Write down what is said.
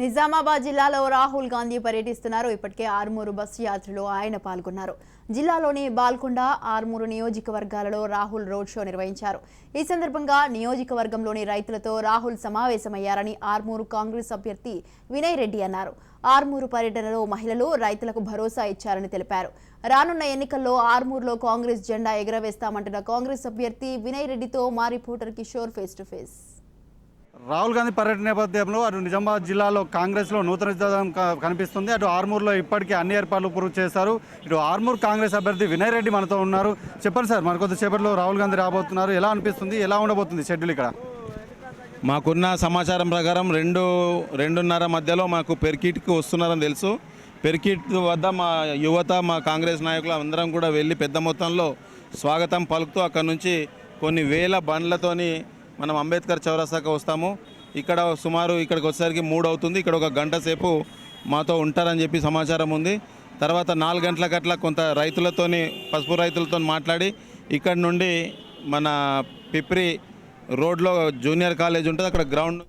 నిజామాబాద్ జిల్లాలో రాహుల్ గాంధీ పర్యటిస్తున్నారు. ఇప్పటికే ఆర్మూరు బస్సు యాత్రలో ఆయన పాల్గొన్నారు. జిల్లాలోని బాల్కొండ ఆర్మూరు నియోజకవర్గాలలో రాహుల్ రోడ్ షో నిర్వహించారు. ఈ సందర్భంగా నియోజకవర్గంలోని రైతులతో రాహుల్ సమావేశమయ్యారని ఆర్మూరు కాంగ్రెస్ అభ్యర్థి వినయ్ రెడ్డి అన్నారు. ఆర్మూరు పర్యటనలో మహిళలు రైతులకు భరోసా ఇచ్చారని తెలిపారు. రానున్న ఎన్నికల్లో ఆర్మూరులో కాంగ్రెస్ జెండా ఎగురవేస్తామంటున్న కాంగ్రెస్ అభ్యర్థి వినయ్ రెడ్డితో మా reporter Kishore face to face Rahul Gandhi పర్యటన నేపథ్యంలో అటు నిజామాబాద్ జిల్లాలో కాంగ్రెస్లో నూతన విధానం కనిపిస్తుంది. అటు ఆర్మూర్లో ఇప్పటికే అన్ని ఏర్పాట్లు పూర్తి చేశారు. ఇటు ఆర్మూర్ కాంగ్రెస్ అభ్యర్థి వినయ్ రెడ్డి మనతో ఉన్నారు. చెప్పండి సార్ మరి కొద్దిసేపట్లో రాహుల్ గాంధీ రాబోతున్నారు. ఎలా అనిపిస్తుంది? ఎలా ఉండబోతుంది షెడ్యూల్ ఇక్కడ? మాకున్న సమాచారం ప్రకారం రెండు రెండున్నర మధ్యలో మాకు పెర్కిట్కి వస్తున్నారని తెలుసు. పెర్కిట్ వద్ద మా యువత మా కాంగ్రెస్ నాయకులు అందరం కూడా వెళ్ళి పెద్ద మొత్తంలో స్వాగతం పలుకుతూ అక్కడ నుంచి కొన్ని వేల బండ్లతోని మనం అంబేద్కర్ చౌరస్తాకు వస్తాము. ఇక్కడ సుమారు ఇక్కడికి వచ్చేసరికి మూడు అవుతుంది. ఇక్కడ ఒక గంట సేపు మాతో ఉంటారని చెప్పి సమాచారం ఉంది. తర్వాత నాలుగు గంటల గట్ల కొంత రైతులతోని పసుపు రైతులతో మాట్లాడి ఇక్కడ నుండి మన పిప్రి రోడ్లో జూనియర్ కాలేజ్ ఉంటుంది. అక్కడ గ్రౌండ్